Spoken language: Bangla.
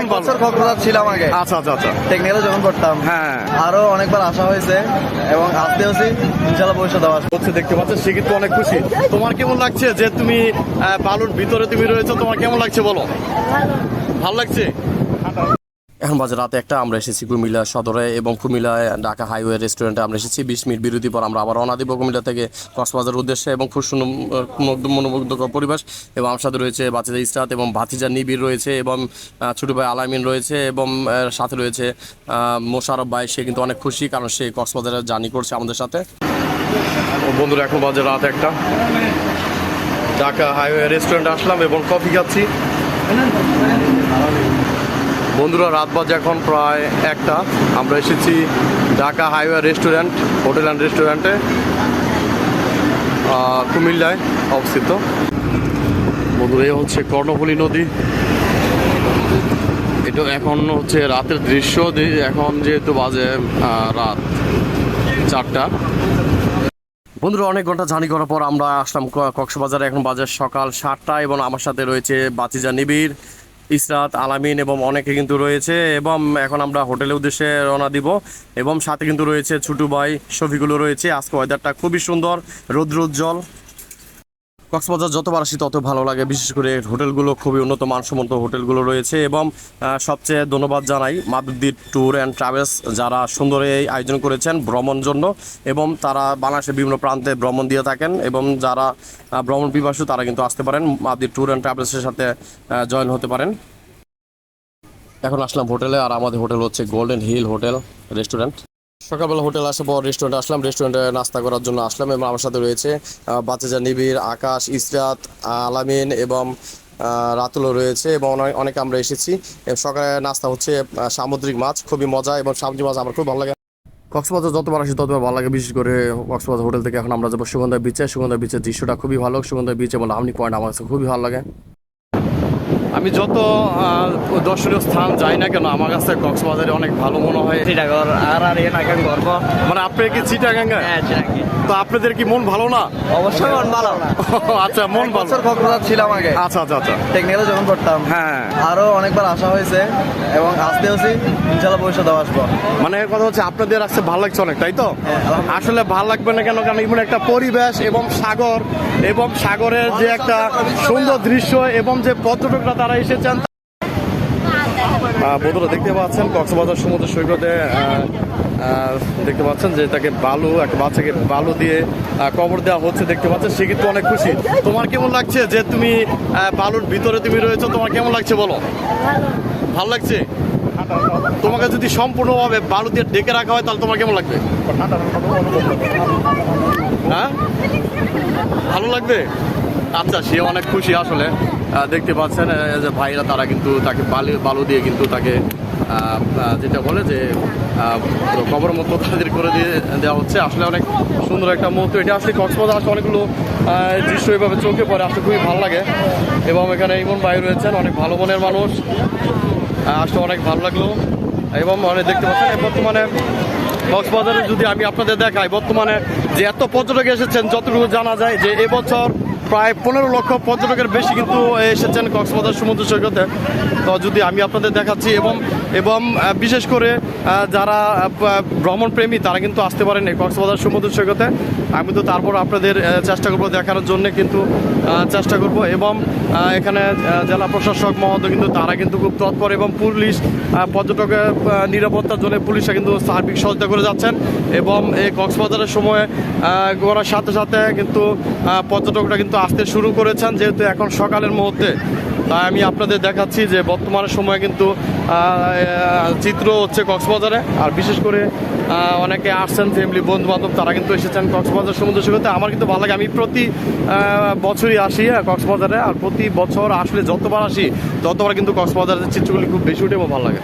এক বছর কক্সবাজার ছিলাম আগে। আচ্ছা আচ্ছা আচ্ছা। টেকনিক্যালে যখন করতাম হ্যাঁ। আরও অনেকবার আসা হয়েছে এবং আসতে হচ্ছে ইনশাল্লাহ ভবিষ্যতে আসব। হচ্ছে দেখতে অনেক খুশি। তোমার কেমন লাগছে যে তুমি বালুর ভিতরে তুমি রয়েছো? তোমার কেমন লাগছে বলো? ভালো লাগছে? এখন বাজে রাতে একটা, আমরা এসেছি কুমিল্লা সদরে এবং কুমিল্লায় ঢাকা হাইওয়ে রেস্টুরেন্টে আমরা এসেছি। বিশ মিনিট বিরতি পর আমরা আবার রওনা দিব কুমিল্লা থেকে কক্সবাজার উদ্দেশ্যে এবং খুব সুন্দর মুগ্ধ- মনোমুগ্ধকর পরিবেশ। এবং আমার সাথে রয়েছে বাচ্চাদের ইসরাত এবং ভাতিজা নিবিড় রয়েছে এবং ছোটো ভাই আলামিন রয়েছে এবং সাথে রয়েছে মোশারফ ভাই। সে কিন্তু অনেক খুশি কারণ সে কক্সবাজারে জার্নি করছে আমাদের সাথে। বন্ধুরা, এখন বাজে রাত একটা। ঢাকা হাইওয়ে রেস্টুরেন্টে আসলাম এবং কফি খাচ্ছি। বন্ধুরা, রাত বাজে এখন প্রায় একটা। আমরা এসেছি Dhaka highway restaurant, hotel and রেস্টুরেন্টে কুমিল্লায় অবস্থিত। বন্ধুরা, এই হচ্ছে কর্ণফুলী নদী। এটা এখন হচ্ছে রাতের দৃশ্য। এখন যেহেতু বাজে রাত চারটা। বন্ধুরা, অনেক ঘণ্টা জার্নি করার পর আমরা আসলাম কক্সবাজারে। এখন বাজার সকাল সাতটা এবং আমার সাথে রয়েছে বাতিজা নিবিড়। ইসরাত, আলামিন এবং অনেকে কিন্তু রয়েছে এবং এখন আমরা হোটেলের উদ্দেশ্যে রওনা দিব এবং সাথে কিন্তু রয়েছে ছুটু ভাই শফিগুলো রয়েছে। আজকে ওয়েদারটা খুবই সুন্দর রৌদ্র উজ্জ্বল কক্সবাজার যতবার আসি তত ভালো লাগে। বিশেষ করে হোটেলগুলো খুবই উন্নত মানসম্মত হোটেলগুলো রয়েছে এবং সবচেয়ে ধন্যবাদ জানাই মাদুদ্দির ট্যুর অ্যান্ড ট্রাভেলস যারা সুন্দর এই আয়োজন করেছেন ভ্রমণ জন্য এবং তারা বাংলাদেশের বিভিন্ন প্রান্তে ভ্রমণ দিয়ে থাকেন এবং যারা ভ্রমণ পিপাসু তারা কিন্তু আসতে পারেন। মাদুদ্দির ট্যুর অ্যান্ড ট্রাভেলসের সাথে জয়েন হতে পারেন। এখন আসলাম হোটেলে আর আমাদের হোটেল হচ্ছে গোল্ডেন হিল হোটেল, রেস্টুরেন্ট। সকালবেলা হোটেল আসার পর রেস্টুরেন্টে আসলাম। রেস্টুরেন্টে নাস্তা করার জন্য আসলাম এবং আমার সাথে রয়েছে আহ, বাচ্চাজা নিবিড় আকাশ ইসরাত আলামিন এবং রাতুলও রয়েছে এবং অনেক- আমরা এসেছি। সকালে নাস্তা হচ্ছে সামুদ্রিক মাছ খুবই মজা এবং সামুদ্রিক মাছ আমার খুব ভালো লাগে। কক্সবাজার যতবার আসি ততবার ভালো লাগে বিশেষ করে কক্সবাজার হোটেল থেকে এখন আমরা যাব সুগন্ধা বিচে সুগন্ধা বিচের দৃশ্যটা খুবই ভালো সুগন্ধা বিচ এবং লামনি পয়েন্ট আমার কাছে খুবই ভালো লাগে। আমি যত দর্শনীয় স্থান যাই না কেন আমার কাছে কক্সবাজারে অনেক ভালো মনে হয়। চিটাগর আর আর এ নাকান গর্ব। মানে আপনি কি চিটাগাঙ্গা হ্যাঁ তো আপনাদের কি মন ভালো না? অবশ্যই মন ভালো। আচ্ছা মন ভালো। বছর কক্সবাজার ছিলাম আগে। আচ্ছা আচ্ছা আচ্ছা। টেকনিক্যালে যখন করতাম হ্যাঁ। আরও অনেকবার আসা হয়েছে এবং আসতে হচ্ছে ইনশাল্লাহ ভবিষ্যতে আসব। মানে এর কথা হচ্ছে আপনাদের আসছে ভালো লাগছে অনেক তাই তো? হ্যাঁ, আসলে ভালো লাগবে না কেন কারণ এমন একটা পরিবেশ এবং সাগর এবং সাগরের যে একটা সুন্দর দৃশ্য এবং যে পর্যটকরা তারা এসেছেন। বন্ধুরা, দেখতে পাচ্ছেন কক্সবাজার সমুদ্র সৈকতে দেখতে পাচ্ছেন যে তাকে বালু, একটা বাচ্চাকে বালু দিয়ে কবর দেওয়া হচ্ছে দেখতে পাচ্ছেন। সে কিন্তু অনেক খুশি। তোমার কেমন লাগছে যে তুমি বালুর ভিতরে তুমি রয়েছো? তোমার কেমন লাগছে বলো? ভালো লাগছে? তোমাকে যদি সম্পূর্ণভাবে বালু দিয়ে ডেকে রাখা হয়, তাহলে তোমার কেমন লাগবে? হ্যাঁ? ভালো লাগবে? আচ্ছা সে অনেক খুশি আসলে। দেখতে পাচ্ছেন যে ভাইরা তারা কিন্তু তাকে বালি, বালু দিয়ে কিন্তু তাকে যেটা বলে যে কবর মতো তাদের করে দিয়ে দেওয়া হচ্ছে। আসলে অনেক সুন্দর একটা মুহূর্ত। এটা আসলে কক্সবাজার আসলে অনেকগুলো দৃশ্য এভাবে চোখে পড়ে। আসলে খুবই ভালো লাগে। এবং এখানে ইমন ভাই রয়েছেন, অনেক ভালো মনের মানুষ। আসলে অনেক ভালো লাগল। এবং অনেক দেখতে পাচ্ছেন বর্তমানে কক্সবাজারে যদি আমি আপনাদের দেখাই, বর্তমানে যে এত পর্যটক এসেছেন, যতটুকু জানা যায় যে এবছর প্রায় পনেরো লক্ষ পর্যটকের বেশি কিন্তু এসেছেন কক্সবাজার সমুদ্র সৈকতে। তো যদি আমি আপনাদের দেখাচ্ছি এবং এবং বিশেষ করে যারা ভ্রমণপ্রেমী, তারা কিন্তু আসতে পারেন কক্সবাজার সমুদ্র সৈকতে। আমি তো তারপর আপনাদের চেষ্টা করব দেখানোর জন্য কিন্তু চেষ্টা করব এবং এখানে জেলা প্রশাসক মহোদয় কিন্তু, তারা কিন্তু খুব তৎপর এবং পুলিশ পর্যটকের নিরাপত্তার জন্য পুলিশরা কিন্তু সার্বিক সহায়তা করে যাচ্ছেন এবং এই কক্সবাজারের সময় করার সাথে সাথে কিন্তু পর্যটকরা কিন্তু আসতে শুরু করেছেন, যেহেতু এখন সকালের মুহূর্তে। তাই আমি আপনাদের দেখাচ্ছি যে বর্তমান সময় কিন্তু চিত্র হচ্ছে কক্সবাজারে। আর বিশেষ করে অনেকে আসছেন ফ্যামিলি বন্ধু বান্ধব তারা কিন্তু এসেছেন কক্সবাজার সমুদ্র সৈকতে। আমার কিন্তু ভালো লাগে আমি প্রতি বছরই আসি হ্যাঁ, কক্সবাজারে। আর প্রতি বছর আসলে যতবার আসি ততবার কিন্তু কক্সবাজারের চিত্রগুলি খুব বেশি উঠে এবং ভালো লাগে।